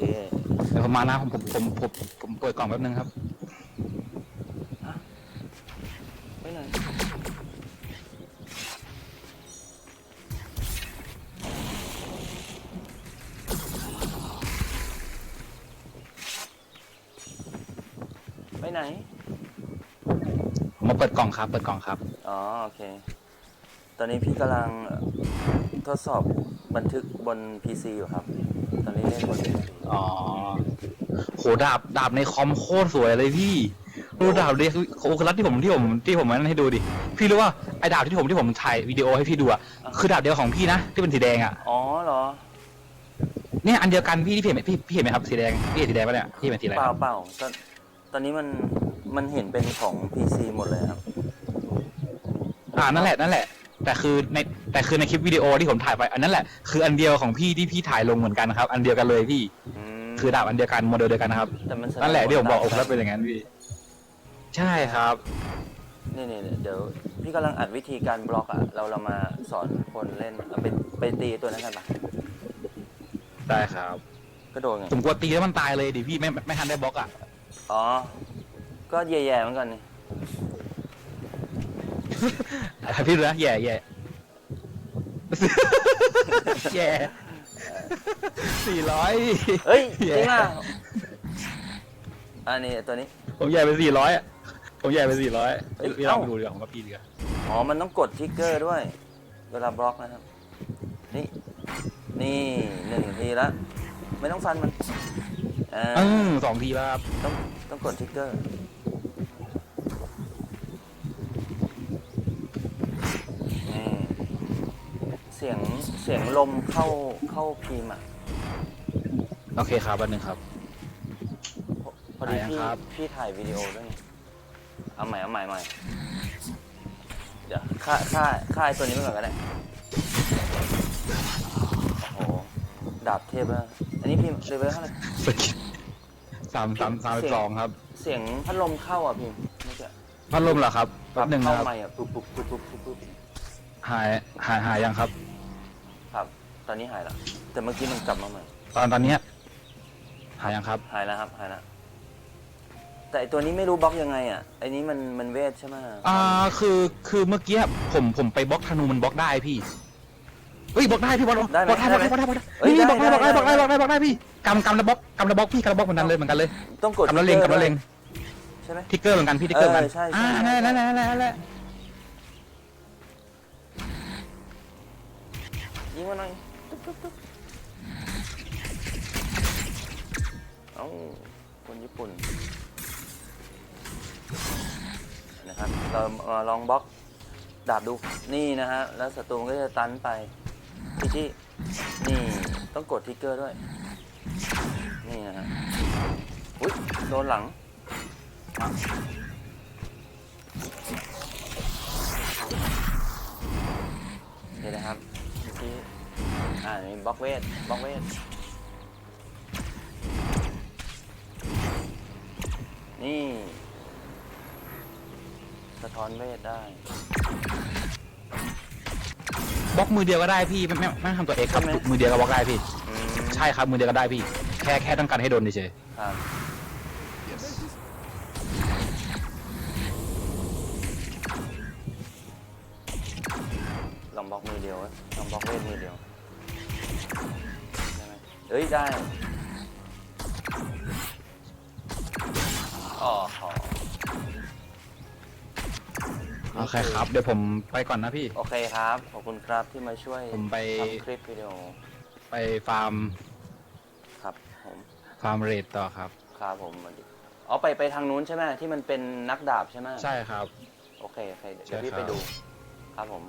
เดี๋ยวผมมานะผมผมผมผมผมเปิดกล่องแป๊บนึงครับ ไปไหนไปไหน ผมมาเปิดกล่องครับ เปิดกล่องครับ อ๋อ โอเค ตอนนี้พี่กำลังเอ่อทดสอบบันทึกบน PC อยู่ครับ ตอนนี้เล่นบน PC อ๋อโหดาบดาบในคอมโคตรสวยเลยพี่ดูดาบดิโอ้คือรัดที่ผมที่ผมที่ผมมันให้ดูดิพี่รู้ว่าไอ้ดาบที่ผมที่ผมถ่ายวิดีโอให้พี่ดูอะคือดาบเดียวของพี่นะที่เป็นสีแดงอะอ๋อเหรอเนี่ยอันเดียวกันพี่ที่พี่เห็นไหมพี่พี่เห็นไหมครับสีแดงพี่เห็นสีแดงปะเนี่ยพี่เห็นสีอะไรเปคล่ารับเปล่าตอนตอนนี้มันมันเห็นเป็นของ PC หมดเลยครับอ่านั่นแหละนั่นแหละ แต่คือในแต่คือในคลิปวิดีโอที่ผมถ่ายไป อันนั้นแหละคืออันเดียวของพี่ที่พี่ถ่ายลงเหมือนกันนะครับ อันเดียวกันเลยพี่อืมคือดาบอันเดียวกันโมเดลเดียวกันนะครับแต่มันแสดงนั่นแหละที่ผมบอกว่าโอ้แล้วเป็นอย่างนั้นพี่ใช่ครับนี่นี่เดี๋ยวพี่กำลังอัดวิธีการบล็อกอะเราเรามาสอนคนเล่นเอาไปไปตีตัวนั้นกันปะได้ครับก็โดนไงผมกลัวตีแล้วมันตายเลยดิพี่ไม่ไม่ทันได้บล็อกอะอ๋อ ก็แย่ๆเหมือนกันนี่ พี่ดูนะแย่แย่แย่สี่ร้อยเฮ้ยแย่จริงอะอันนี้ตัวนี้ ผมแย่ไปสี่ร้อยผมแย่ไปสี่ร้อยเอ้ยพี่ลองเอ้าดูดีกว่าผมกับพี่ดีกว่าอ๋อ มันต้องกดทริกเกอร์ด้วย เวลาบล็อกนะครับ นี่ นี่หนึ่งทีละ ไม่ต้องฟันมันอ่าอืมสองทีแล้วครับ ต้องต้องกดทริกเกอร์ นี่ เสียงเสียงลมเข้าเข้าพิมพ์อะโอเคครับอันหนึ่งครับ พอดีได้พี่ครับ พี่ถ่ายวิดีโอด้วยไงเอาใหม่เอาใหม่ใหม่เดี๋ยวค่าค่าค่าไอ้ตัวนี้ไปก่อนก็ได้โอ้โหดาบเทพแล้วอันนี้พี่เลเวลเท่าไหร่สกิลสามสามสามสองครับเสียงพัดลมเข้าอะพี่เมื่อกี้พัดลมเหรอครับแป๊บหนึ่งเข้านะครับ ใหม่อะปุ๊บปุ๊บปุ๊บปุ๊บปุ๊บปุ๊บหายหายหายยังครับครับต อนนี้หายแล้ว แต่เมื่อกี้มันกลับมาใหม่ ตอนตอนเนี้ยหายยังครับ หายแล้วครับ หายแล้ว แต่ไอตัวนี้ไม่รู้บล็อกยังไงอะ ไอนี้มันมันเวทใช่ไหมอ่าคือคือเมื่อกี้ผมผมไปบล็อกธนูมันบล็อกได้พี่เฮ้ยบล็อกได้พี่บล็อกบล็อกได้บล็อกได้บล็อกได้บล็อกได้เฮ้ยบล็อกได้บล็อกได้บล็อกได้บล็อกได้บล็อกได้พี่กำกำแล้วบล็อกกำแล้วบล็อกพี่กำแล้วบล็อกเหมือนกันเลยเหมือนกันเลยต้องกดกำแล้วเล็งกำแล้วเล็งใช่ไหมทิกเกอร์เหมือนกันพี่ทิกเกอร์เหมือนกันเออใช่ใช่อ่านั่นแหละนั่นแหละนั่นแหละยิงมาหน่อยตุ๊บตุ๊บตุ๊บ เอ้าคนญี่ปุ่น นะครับ เรามาลองบล็อกดาบดู นี่นะฮะ แล้วศัตรูมันก็จะตันไปพี่ที่นี่ ต้องกดทิกเกอร์ด้วย นี่นะฮะ อุ้ยโดนหลัง อ่านี่บล็อกเวทบล็อกเวทนี่สะท้อนเวทได้บล็อกมือเดียวก็ได้พี่ไม่ไม่ไม่ต้องทำตัวเอกครับใช่ไหมมือเดียวก็บล็อกได้พี่ อืมใช่ครับมือเดียวก็ได้พี่ แค่แค่ต้องการให้โดนเฉยครับลองบล็อกมือเดียวอะลองบล็อกเวทมือเดียวได้ไหม เอ้ย ได้อ๋อหอๆโอเคครับ เดี๋ยวผมไปก่อนนะพี่ โอเคครับ ขอบคุณครับที่มาช่วยผมไป ทำคลิปวิดีโอไปฟาร์มครับผมฟาร์มเรดต่อครับ ครับผมสวัสดีอ๋อไปไปทางนู้นใช่ไหมที่มันเป็นนักดาบใช่ไหมใช่ครับ โอเคโอเคเดี๋ยวใช่พี่ครับ ไปดู ครับผม